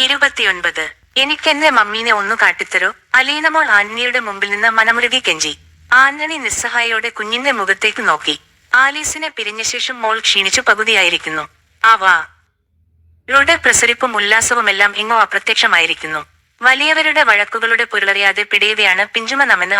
ഇരുപത്തിയൊൻപത്. എനിക്കെന്നെ മമ്മീനെ ഒന്നു കാട്ടിത്തരോ. അലീനമോൾ ആന്റണിയുടെ മുമ്പിൽ നിന്ന് മനമുരുകി കെഞ്ചി. ആന്നണി നിസ്സഹായോടെ കുഞ്ഞിന്റെ മുഖത്തേക്ക് നോക്കി. ആലീസിനെ പിരിഞ്ഞ ശേഷം മോൾ ക്ഷീണിച്ചു പകുതിയായിരിക്കുന്നു. ആവാ ളുടെ പ്രസരിപ്പും ഉല്ലാസവുമെല്ലാം എങ്ങോ അപ്രത്യക്ഷമായിരിക്കുന്നു. വലിയവരുടെ വഴക്കുകളുടെ പൊരുളറിയാതെ പിടിയവയാണ് പിഞ്ചുമ നമെന്ന്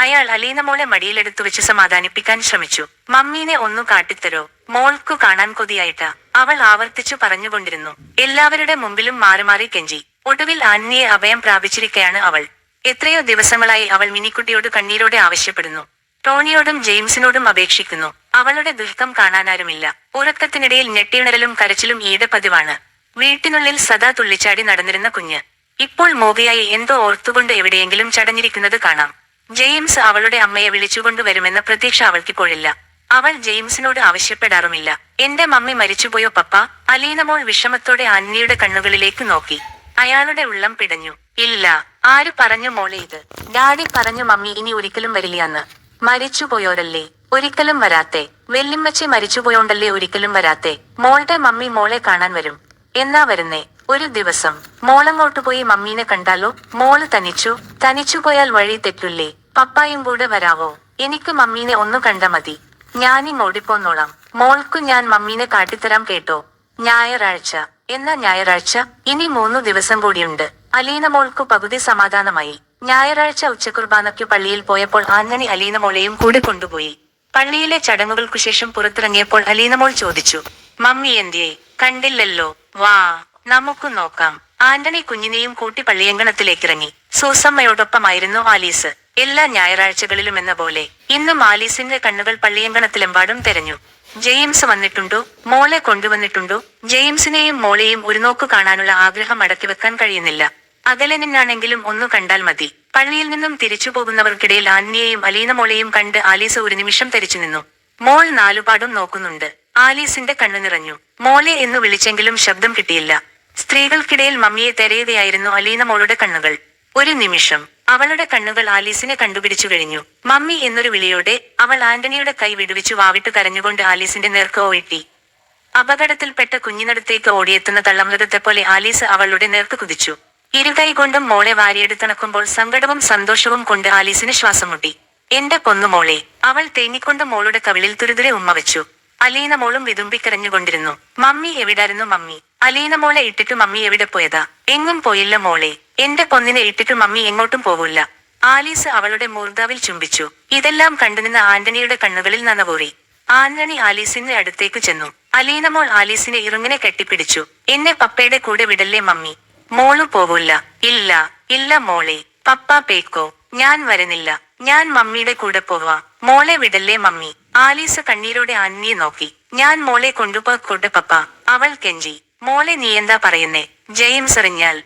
ആന്റിക്കറിയാം അലീന മോളെ മടിയിലെടുത്തു വെച്ച് സമാധാനിപ്പിക്കാൻ ശ്രമിച്ചു. മമ്മീനെ ഒന്നു കാട്ടിത്തരോ. മോൾക്കു കാണാൻ കൊതിയായിട്ട. അവൾ ആവർത്തിച്ചു പറഞ്ഞുകൊണ്ടിരുന്നു. എല്ലാവരുടെ മുമ്പിലും മാറി മാറി കെഞ്ചി. ഒടുവിൽ ആന്റിയെ അഭയം പ്രാപിച്ചിരിക്കയാണ് അവൾ. എത്രയോ ദിവസങ്ങളായി അവൾ മിനിക്കുട്ടിയോട് കണ്ണീരോടെ ആവശ്യപ്പെടുന്നു. ടോണിയോടും ജെയിംസിനോടും അപേക്ഷിക്കുന്നു. അവളുടെ ദുഃഖം കാണാനാരുമില്ല. ഉറക്കത്തിനിടയിൽ ഞെട്ടിയുണരലും കരച്ചിലും ഈടെ പതിവാണ് വീട്ടിനുള്ളിൽ സദാ തുള്ളിച്ചാടി നടന്നിരുന്ന കുഞ്ഞ്. ഇപ്പോൾ മോവിയായി എന്തോ ഓർത്തുകൊണ്ട് എവിടെയെങ്കിലും ചടഞ്ഞിരിക്കുന്നത് കാണാം. ജെയിംസ് അവളുടെ അമ്മയെ വിളിച്ചുകൊണ്ടുവരുമെന്ന പ്രതീക്ഷ അവൾക്കിപ്പോഴില്ല. അവൾ ജെയിംസിനോട് ആവശ്യപ്പെടാറുമില്ല. എന്റെ മമ്മി മരിച്ചുപോയോ പപ്പ? അലീനമോൾ വിഷമത്തോടെ ആന്നിയുടെ കണ്ണുകളിലേക്ക് നോക്കി. അയാളുടെ ഉള്ളം പിടഞ്ഞു. ഇല്ല ആര് പറഞ്ഞു മോളെ ഇത്? ഡാഡി പറഞ്ഞു മമ്മി ഇനി ഒരിക്കലും വരില്ലയെന്ന് മരിച്ചുപോയോരല്ലേ? ഒരിക്കലും വരാത്തെ. വെല്ലിമ്മച്ചി മരിച്ചുപോയോണ്ടല്ലേ ഒരിക്കലും വരാത്തെ? മോളുടെ മമ്മി മോളെ കാണാൻ വരും. എന്നാ വരുന്നേ? ഒരു ദിവസം. മോളങ്ങോട്ട് പോയി മമ്മീനെ കണ്ടാലോ? മോൾ തനിച്ചു. തനിച്ചു പോയാൽ വഴി തെറ്റില്ലേ? പപ്പായും കൂടെ വരാവോ? എനിക്ക് മമ്മീനെ ഒന്ന് കണ്ട മതി. ഞാനിങ് ഓടിപ്പോന്നോളാം. മോൾക്കു ഞാൻ മമ്മീനെ കാട്ടിത്തരാം കേട്ടോ. ഞായറാഴ്ച. എന്നാ ഞായറാഴ്ച? ഇനി മൂന്നു ദിവസം കൂടിയുണ്ട്. അലീന മോൾക്കു പകുതി സമാധാനമായി. ഞായറാഴ്ച ഉച്ചകുർബാനയ്ക്കു പള്ളിയിൽ പോയപ്പോൾ ആന്റണി അലീന മോളെയും കൂടെ കൊണ്ടുപോയി. പള്ളിയിലെ ചടങ്ങുകൾക്കു ശേഷം പുറത്തിറങ്ങിയപ്പോൾ അലീന മോൾ ചോദിച്ചു മമ്മി എന്തിയെ? കണ്ടില്ലല്ലോ. വാ നമുക്ക് നോക്കാം. ആന്റണി കുഞ്ഞിനെയും കൂട്ടി പള്ളിയങ്കണത്തിലേക്കിറങ്ങി. സൂസമ്മയോടൊപ്പമായിരുന്നു ആലീസ്. എല്ലാ ഞായറാഴ്ചകളിലും എന്ന പോലെ ഇന്നും ആലീസിന്റെ കണ്ണുകൾ പള്ളിയങ്കണത്തിലെമ്പാടും തെരഞ്ഞു. ജെയിംസ് വന്നിട്ടുണ്ടോ? മോളെ കൊണ്ടുവന്നിട്ടുണ്ടോ? ജെയിംസിനെയും മോളെയും ഒരു നോക്കു കാണാനുള്ള ആഗ്രഹം അടക്കി വെക്കാൻ കഴിയുന്നില്ല. അകലെ നിന്നാണെങ്കിലും ഒന്നു കണ്ടാൽ മതി. പള്ളിയിൽ നിന്നും തിരിച്ചു പോകുന്നവർക്കിടയിൽ ആന്യയെയും അലീന മോളെയും കണ്ട് ആലീസ് ഒരു നിമിഷം തെരിച്ചു നിന്നു. മോൾ നാലുപാടും നോക്കുന്നുണ്ട്. ആലീസിന്റെ കണ്ണു നിറഞ്ഞു. മോളെ എന്ന് വിളിച്ചെങ്കിലും ശബ്ദം കിട്ടിയില്ല. സ്ത്രീകൾക്കിടയിൽ മമ്മിയെ തെരയുകയായിരുന്നു അലീന മോളുടെ കണ്ണുകൾ. ഒരു നിമിഷം. അവളുടെ കണ്ണുകൾ ആലീസിനെ കണ്ടുപിടിച്ചു കഴിഞ്ഞു. മമ്മി എന്നൊരു വിളിയോടെ അവൾ ആന്റണിയുടെ കൈ വിടുവിച്ചു വാവിട്ട് കരഞ്ഞുകൊണ്ട് ആലീസിന്റെ നേർക്ക് ഓയിട്ടി അപകടത്തിൽപ്പെട്ട കുഞ്ഞിനടുത്തേക്ക് ഓടിയെത്തുന്ന തള്ളമൃതത്തെ പോലെ ആലീസ് അവളുടെ നേർക്ക് കുതിച്ചു. ഇരുകൈ കൊണ്ടും മോളെ വാരിയെടുത്തണക്കുമ്പോൾ സങ്കടവും സന്തോഷവും കൊണ്ട് ആലീസിന് ശ്വാസം മുട്ടി എന്റെ പൊന്നുമോളെ അവൾ തേങ്ങിക്കൊണ്ട് മോളുടെ കവിളിൽ തുരുതുരെ ഉമ്മ വെച്ചു. അലീന മോളും വിതുമ്പിക്കരഞ്ഞുകൊണ്ടിരുന്നു മമ്മി എവിടായിരുന്നു മമ്മി? അലീന മോളെ ഇട്ടിട്ട് മമ്മി എവിടെ പോയതാ? എങ്ങും പോയില്ല മോളെ എന്റെ പൊന്നിനെ ഇട്ടിട്ട് മമ്മി എങ്ങോട്ടും പോവില്ല. ആലീസ് അവളുടെ മൂർദാവിൽ ചുംബിച്ചു. ഇതെല്ലാം കണ്ടുനിന്ന ആന്റണിയുടെ കണ്ണുകളിൽ നനവൂറി ആന്റണി ആലീസിന്റെ അടുത്തേക്ക് ചെന്നു. അലീന മോൾ ആലീസിനെ ഇറുങ്ങിനെ കെട്ടിപ്പിടിച്ചു. എന്നെ പപ്പയുടെ കൂടെ വിടല്ലേ മമ്മി? മോൾ പോവില്ല. ഇല്ല ഇല്ല മോളെ. പപ്പ പേക്കോ. ഞാൻ വരുന്നില്ല. ഞാൻ മമ്മിയുടെ കൂടെ പോവാ. മോളെ വിടല്ലേ മമ്മി? ആലീസ് കണ്ണീരോടെ ആന്റണിയെ നോക്കി. ഞാൻ മോളെ കൊണ്ടുപോയിക്കോട്ടെ പപ്പ. അവൾ കെഞ്ചി. മോളെ നീ എന്താ പറയുന്നേ? ജെയിംസ് അറിഞ്ഞാൽ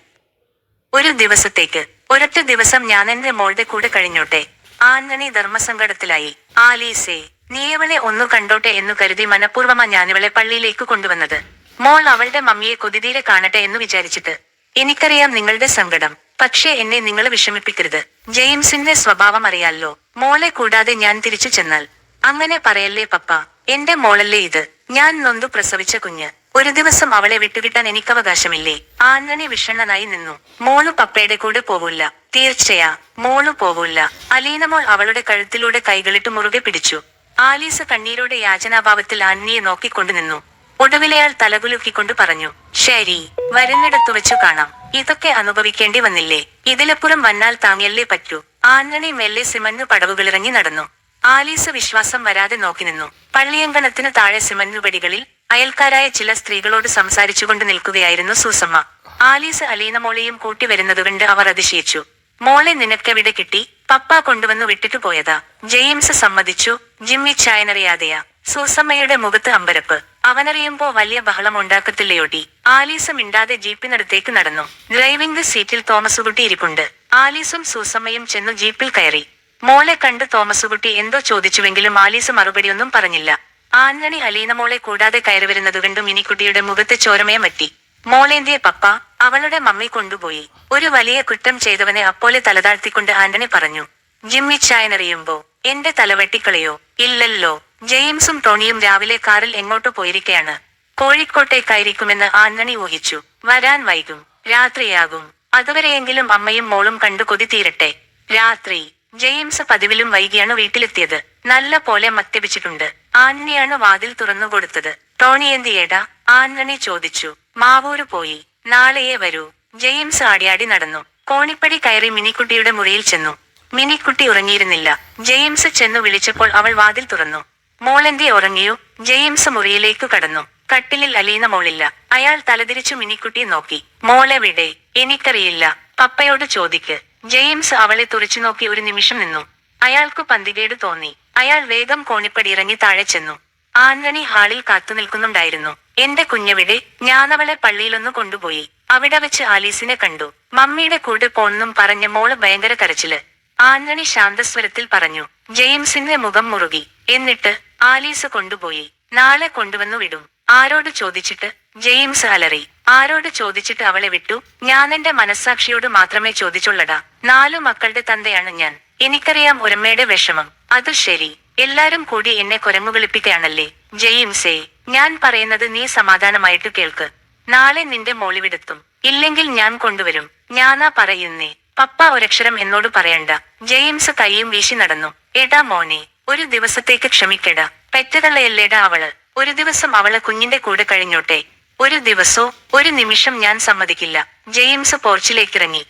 ഒരു ദിവസത്തേക്ക് ഒരൊറ്റ ദിവസം ഞാൻ എന്റെ മോളുടെ കൂടെ കഴിഞ്ഞോട്ടെ. ആന്റണി ധർമ്മസങ്കടത്തിലായി. ആലീസേ നീയവളെ ഒന്നു കണ്ടോട്ടെ എന്നു കരുതി മനഃപൂർവമാ ഞാനിവളെ പള്ളിയിലേക്ക് കൊണ്ടുവന്നത്. മോൾ അവളുടെ മമ്മിയെ കൊതിതീരെ കാണട്ടെ എന്ന് വിചാരിച്ചിട്ട്. എനിക്കറിയാം നിങ്ങളുടെ സങ്കടം പക്ഷേ എന്നെ നിങ്ങൾ വിഷമിപ്പിക്കരുത്. ജെയിംസിന്റെ സ്വഭാവം അറിയാലോ മോളെ കൂടാതെ ഞാൻ തിരിച്ചു ചെന്നാൽ. അങ്ങനെ പറയല്ലേ പപ്പ എന്റെ മോളല്ലേ ഇത്. ഞാൻ നൊന്തു പ്രസവിച്ച കുഞ്ഞ്. ഒരു ദിവസം അവളെ വിട്ടുകിട്ടാൻ എനിക്ക് അവകാശമില്ലേ ആന്റണി വിഷണ്ണനായി നിന്നു. മോളു പപ്പയുടെ കൂടെ പോവില്ല. തീർച്ചയാ മോളു പോവില്ല. അലീന മോൾ അവളുടെ കഴുത്തിലൂടെ കൈകളിട്ട് മുറുകെ പിടിച്ചു. ആലീസ കണ്ണീരോടെ യാചനാഭാവത്തിൽ ആന്റണിയെ നോക്കിക്കൊണ്ടു നിന്നു. ഒടുവിലയാൾ തലകുലുക്കിക്കൊണ്ട് പറഞ്ഞു ശരി വരുന്നിടത്തു വെച്ചു കാണാം. ഇതൊക്കെ അനുഭവിക്കേണ്ടി വന്നില്ലേ? ഇതിലപ്പുറം വന്നാൽ താങ്ങിയല്ലേ പറ്റൂ. ആന്റണി മെല്ലെ സിമന്നു പടവുകളിറങ്ങി നടന്നു. ആലീസ് വിശ്വാസം വരാതെ നോക്കി നിന്നു. പള്ളിയങ്കണത്തിന് താഴെ സിമന്നു പടികളിൽ അയൽക്കാരായ ചില സ്ത്രീകളോട് സംസാരിച്ചുകൊണ്ട് നിൽക്കുകയായിരുന്നു സൂസമ്മ. ആലീസ് അലീന മോളെയും കൂട്ടി വരുന്നതുകൊണ്ട് അവർ അതിശയിച്ചു. മോളെ നിനക്കെവിടെ കിട്ടി? പപ്പ കൊണ്ടുവന്നു വിട്ടിട്ടു പോയതാ. ജെയിംസ് സമ്മതിച്ചു. ജിമ്മി ചായനറിയാതെയാ. സൂസമ്മയുടെ മുഖത്ത് അമ്പരപ്പ്. അവനറിയുമ്പോ വലിയ ബഹളം ഉണ്ടാക്കത്തില്ലയോടി. ആലീസ് മിണ്ടാതെ ജീപ്പിനടുത്തേക്ക് നടന്നു. ഡ്രൈവിംഗ് സീറ്റിൽ തോമസുകുട്ടി ഇരിപ്പുണ്ട്. ആലീസും സൂസമ്മയും ചെന്നു ജീപ്പിൽ കയറി. മോളെ കണ്ട് തോമസുകുട്ടി എന്തോ ചോദിച്ചുവെങ്കിലും ആലീസ് മറുപടിയൊന്നും പറഞ്ഞില്ല. ആന്റണി അലീന മോളെ കൂടാതെ കയറി വരുന്നതുകൊണ്ട് മിനിക്കുട്ടിയുടെ മുഖത്ത് ചോരമയം പറ്റി മോളേന്തിയെ പപ്പ? അവളുടെ മമ്മി കൊണ്ടുപോയി. ഒരു വലിയ കുറ്റം ചെയ്തവനെ അപ്പോലെ തലതാഴ്ത്തിക്കൊണ്ട് ആന്റണി പറഞ്ഞു ജിമ്മി ചായനറിയുമ്പോ എന്റെ തലവെട്ടിക്കളയോ ഇല്ലല്ലോ. ജെയിംസും ടോണിയും രാവിലെ കാറിൽ എങ്ങോട്ട് പോയിരിക്കയാണ്. കോഴിക്കോട്ടേക്കായിരിക്കുമെന്ന് ആന്റണി ഊഹിച്ചു. വരാൻ വൈകും. രാത്രിയാകും. അതുവരെയെങ്കിലും അമ്മയും മോളും കണ്ടു കൊതി തീരട്ടെ രാത്രി. ജെയിംസ് പതിവിലും വൈകിയാണ് വീട്ടിലെത്തിയത്. നല്ല പോലെ മദ്യപിച്ചിട്ടുണ്ട്. ആന്റണിയാണ് വാതിൽ തുറന്നു കൊടുത്തത്. ടോണി എന്തിയേടാ ആന്നണി ചോദിച്ചു. മാവൂര് പോയി. നാളെയേ വരൂ. ജെയിംസ് ആടിയാടി നടന്നു. കോണിപ്പടി കയറി മിനിക്കുട്ടിയുടെ മുറിയിൽ ചെന്നു. മിനിക്കുട്ടി ഉറങ്ങിയിരുന്നില്ല. ജെയിംസ് ചെന്നു വിളിച്ചപ്പോൾ അവൾ വാതിൽ തുറന്നു. മോളെന്തി ഉറങ്ങിയോ? ജെയിംസ് മുറിയിലേക്ക് കടന്നു. കട്ടിലിൽ അലീന മോളില്ല. അയാൾ തലതിരിച്ചു മിനിക്കുട്ടിയെ നോക്കി. മോളെവിടെ എനിക്കറിയില്ല. പപ്പയോട് ചോദിക്ക്. ജെയിംസ് അവളെ തുറച്ചു നോക്കി ഒരു നിമിഷം നിന്നു. അയാൾക്കു പന്തികേട് തോന്നി. അയാൾ വേഗം കോണിപ്പടി ഇറങ്ങി താഴെ ചെന്നു. ആന്റണി ഹാളിൽ കാത്തു നിൽക്കുന്നുണ്ടായിരുന്നു. എന്റെ കുഞ്ഞവിടെ ഞാനവളെ പള്ളിയിലൊന്നു കൊണ്ടുപോയി. അവിടെ വെച്ച് ആലീസിനെ കണ്ടു. മമ്മിയുടെ കൂടെ പോണെന്നും പറഞ്ഞ മോൾ ഭയങ്കര കരച്ചിൽ. ആന്റണി ശാന്തസ്വരത്തിൽ പറഞ്ഞു. ജെയിംസിന്റെ മുഖം മുറുകി. എന്നിട്ട് ആലീസ് കൊണ്ടുപോയി. നാളെ കൊണ്ടുവന്നു വിടും. ആരോട് ചോദിച്ചിട്ട്? ജെയിംസ് അലറി. ആരോട് ചോദിച്ചിട്ട് അവളെ വിട്ടു? ഞാൻ എന്റെ മനസ്സാക്ഷിയോട് മാത്രമേ ചോദിച്ചുള്ളടാ. നാലു മക്കളുടെ തന്തയാണ് ഞാൻ. എനിക്കറിയാം ഒരമ്മയുടെ വിഷമം. അത് ശരി. എല്ലാരും കൂടി എന്നെ കുരങ്ങു വിളിപ്പിക്കുകയാണല്ലേ ജെയിംസേ ഞാൻ പറയുന്നത് നീ സമാധാനമായിട്ട് കേൾക്ക്. നാളെ നിന്റെ മോളിവിടെത്തും ഇല്ലെങ്കിൽ ഞാൻ കൊണ്ടുവരും. ഞാനാ പറയുന്നേ. പപ്പ ഒരക്ഷരം എന്നോട് പറയണ്ട. ജെയിംസ് കൈയും വീശി നടന്നു. എടാ മോനെ ഒരു ദിവസത്തേക്ക് ക്ഷമിക്കടാ. പെറ്റതള്ളയല്ലേടാ അവൾ. ഒരു ദിവസം അവൾ കുഞ്ഞിന്റെ കൂടെ കഴിഞ്ഞോട്ടെ. ഒരു ദിവസോ ഒരു നിമിഷം ഞാൻ സമ്മതിക്കില്ല. ജെയിംസ് പോർച്ചിലേക്കിറങ്ങി.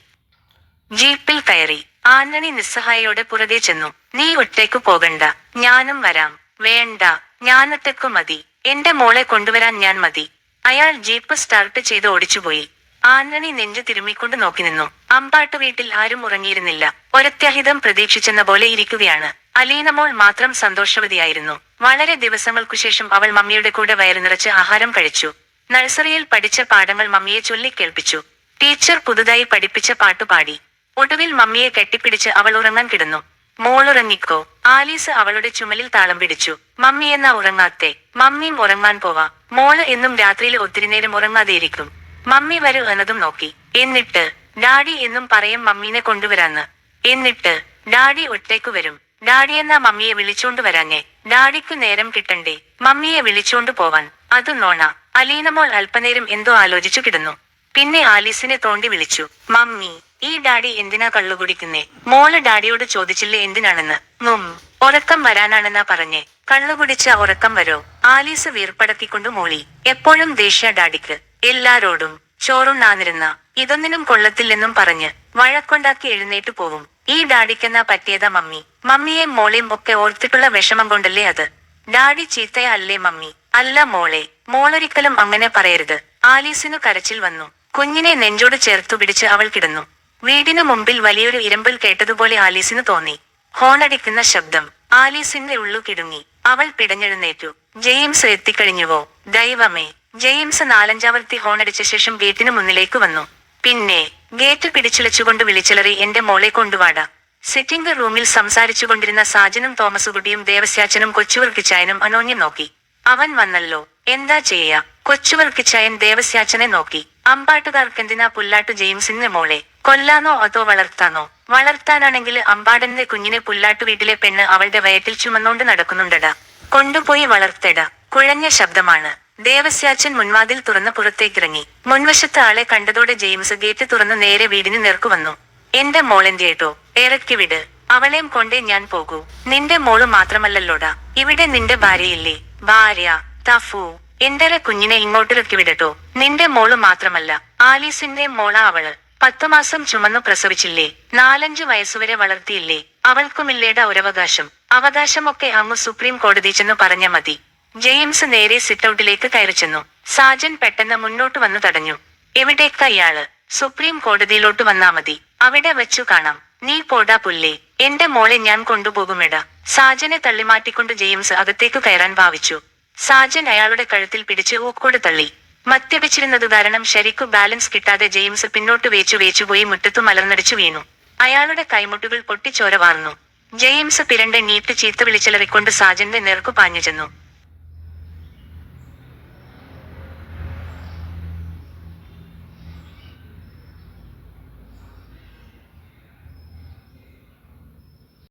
ജീപ്പിൽ കയറി. ആന്റണി നിസ്സഹായോടെ പുറകെ ചെന്നു. നീ ഒറ്റയ്ക്കു പോകണ്ട. ഞാനും വരാം. വേണ്ട. ഞാനൊറ്റക്കു മതി. എന്റെ മോളെ കൊണ്ടുവരാൻ ഞാൻ മതി. അയാൾ ജീപ്പ് സ്റ്റാർട്ട് ചെയ്ത് ഓടിച്ചുപോയി. ആന്റണി നെഞ്ചു തിരുമ്മിക്കൊണ്ട് നോക്കി നിന്നു. അമ്പാട്ട് വീട്ടിൽ ആരും ഉറങ്ങിയിരുന്നില്ല. ഒരത്യാഹിതം പ്രതീക്ഷിച്ചെന്ന പോലെ ഇരിക്കുകയാണ്. അലീനമോൾ മാത്രം സന്തോഷവതിയായിരുന്നു. വളരെ ദിവസങ്ങൾക്കു ശേഷം അവൾ മമ്മിയുടെ കൂടെ വയറു നിറച്ച് ആഹാരം കഴിച്ചു. നഴ്സറിയിൽ പഠിച്ച പാഠങ്ങൾ മമ്മിയെ ചൊല്ലിക്കേൾപ്പിച്ചു ടീച്ചർ പുതുതായി പഠിപ്പിച്ച പാട്ടുപാടി ഒടുവിൽ മമ്മിയെ കെട്ടിപ്പിടിച്ച് അവൾ ഉറങ്ങാൻ കിടന്നു. മോളുറങ്ങിക്കോ ആലീസ് അവളുടെ ചുമലിൽ താളം പിടിച്ചു. മമ്മി എന്ന ഉറങ്ങാത്തെ? മമ്മിയും ഉറങ്ങാൻ പോവാ. മോൾ എന്നും രാത്രിയിൽ ഒത്തിരി നേരം ഉറങ്ങാതെയിരിക്കും. മമ്മി വരൂ എന്നതും നോക്കി. എന്നിട്ട് ഡാഡി എന്നും പറയും മമ്മീനെ കൊണ്ടുവരാന്ന്. എന്നിട്ട് ഡാഡി ഒറ്റയ്ക്കു വരും. ഡാഡി എന്നാ മമ്മിയെ വിളിച്ചോണ്ട് വരാഞ്ഞേ. ഡാഡിക്കു നേരം കിട്ടണ്ടേ. മമ്മിയെ വിളിച്ചോണ്ട് പോവാൻ. അത് നോണ. അലീനമോൾ അല്പനേരം എന്തോ ആലോചിച്ചു കിടന്നു. പിന്നെ ആലീസിനെ തോണ്ടി വിളിച്ചു. മമ്മി ഈ ഡാഡി എന്തിനാ കള്ളുകുടിക്കുന്നേ മോൾ ഡാഡിയോട് ചോദിച്ചില്ലേ എന്തിനാണെന്ന്? മും ഉറക്കം വരാനാണെന്നാ പറഞ്ഞേ. കള്ളുകുടിച്ച ഉറക്കം വരോ. ആലീസ് വീർപ്പടക്കിക്കൊണ്ട് മോളി. എപ്പോഴും ദേഷ്യ ഡാഡിക്ക്. എല്ലാരോടും. ചോറുണ്ണാന്നിരുന്ന ഇതൊന്നിനും കൊള്ളത്തില്ലെന്നും പറഞ്ഞ് വഴക്കൊണ്ടാക്കി എഴുന്നേറ്റ് പോവും. ഈ ഡാഡിക്കെന്നാ പറ്റിയതാ മമ്മി. മമ്മിയെ മോളെയും ഒക്കെ ഓർത്തിട്ടുള്ള വിഷമം കൊണ്ടല്ലേ അത്? ഡാഡി ചീത്തയല്ലേ മമ്മി? അല്ല മോളെ മോളൊരിക്കലും അങ്ങനെ പറയരുത്. ആലീസിനു കരച്ചിൽ വന്നു. കുഞ്ഞിനെ നെഞ്ചോട് ചേർത്തു പിടിച്ച് അവൾ കിടന്നു. വീടിനു മുമ്പിൽ വലിയൊരു ഇരമ്പൽ കേട്ടതുപോലെ ആലീസിന് തോന്നി. ഹോണടിക്കുന്ന ശബ്ദം. ആലീസിന്റെ ഉള്ളു കിടുങ്ങി. അവൾ പിടഞ്ഞെഴുന്നേറ്റു. ജെയിംസ് എത്തിക്കഴിഞ്ഞുവോ? ദൈവമേ. ജെയിംസ് നാലഞ്ചാവർത്തി ഹോണടിച്ച ശേഷം വീട്ടിനു മുന്നിലേക്ക് വന്നു. പിന്നെ ഗേറ്റ് പിടിച്ചിളച്ചുകൊണ്ട് വിളിച്ചിലറി എന്റെ മോളെ കൊണ്ടുവാട. സിറ്റിംഗ് റൂമിൽ സംസാരിച്ചുകൊണ്ടിരുന്ന സാജനും തോമസുകുട്ടിയും ദേവസ്യാച്ചനും കൊച്ചുവർക്കിച്ചായനും അനോന്യം നോക്കി. അവൻ വന്നല്ലോ എന്താ ചെയ്യാ? കൊച്ചുവർക്കിച്ചായൻ ദേവസ്യാച്ചനെ നോക്കി. അമ്പാട്ടുകാർക്കെന്തിനാ പുല്ലാട്ടു ജെയിംസിന്റെ മോളെ? കൊല്ലാനോ അതോ വളർത്താനോ? വളർത്താനാണെങ്കിൽ അമ്പാടന്റെ കുഞ്ഞിനെ പുല്ലാട്ടു വീട്ടിലെ പെണ്ണ് അവളുടെ വയറ്റിൽ ചുമന്നുകൊണ്ട് നടക്കുന്നുണ്ടടാ. കൊണ്ടുപോയി വളർത്തട. കുഴഞ്ഞ ശബ്ദമാണ്. ദേവസ്യാച്ചൻ മുൻവാതിൽ തുറന്ന് പുറത്തേക്കിറങ്ങി. മുൻവശത്ത് ആളെ കണ്ടതോടെ ജെയിംസ് ഗേറ്റ് തുറന്ന് നേരെ വീടിന് നേർക്കു വന്നു. എന്റെ മോളെന്തിയേട്ടോ ഇറക്കി വിട്. അവളെയും കൊണ്ടേ ഞാൻ പോകൂ. നിന്റെ മോൾ മാത്രമല്ലല്ലോടാ. ഇവിടെ നിന്റെ ഭാര്യയില്ലേ? ഭാര്യ തഫു. എന്റെ കുഞ്ഞിനെ ഇങ്ങോട്ടിറക്കി വിടട്ടോ? നിന്റെ മോൾ മാത്രമല്ല. ആലീസിന്റെ മോള അവൾ. പത്തു മാസം ചുമന്നു പ്രസവിച്ചില്ലേ? നാലഞ്ചു വയസ്സുവരെ വളർത്തിയില്ലേ? അവൾക്കുമില്ലേട ഒരവകാശം. അവകാശമൊക്കെ അങ്ങ് സുപ്രീം കോടതി ചെന്ന് പറഞ്ഞ മതി. ജെയിംസ് നേരെ സിറ്റൗട്ടിലേക്ക് കയറി ചെന്നു. സാജൻ പെട്ടെന്ന് മുന്നോട്ട് വന്നു തടഞ്ഞു. എവിടേക്കാ ഇയാൾ? സുപ്രീം കോടതിയിലോട്ട് വന്നാ മതി. അവിടെ വെച്ചു കാണാം. നീ പോടാ പുല്ലേ എന്റെ മോളെ ഞാൻ കൊണ്ടുപോകുമിട. സാജനെ തള്ളിമാറ്റിക്കൊണ്ട് ജെയിംസ് അകത്തേക്ക് കയറാൻ ഭാവിച്ചു. സാജൻ അയാളുടെ കഴുത്തിൽ പിടിച്ച് ഊക്കോട് തള്ളി. മദ്യപിച്ചിരുന്നത് കാരണം ശരിക്കു ബാലൻസ് കിട്ടാതെ ജെയിംസ് പിന്നോട്ട് വേച്ചു പോയി മുറ്റത്തു മലർന്നടിച്ചു വീണു. അയാളുടെ കൈമുട്ടുകൾ പൊട്ടിച്ചോര വാർന്നു. ജെയിംസ് പിരണ്ടെ നീട്ട് ചീത്ത വിളിച്ചിലറിക്കൊണ്ട് സാജന്റെ നേർക്കു പാഞ്ഞു ചെന്നു.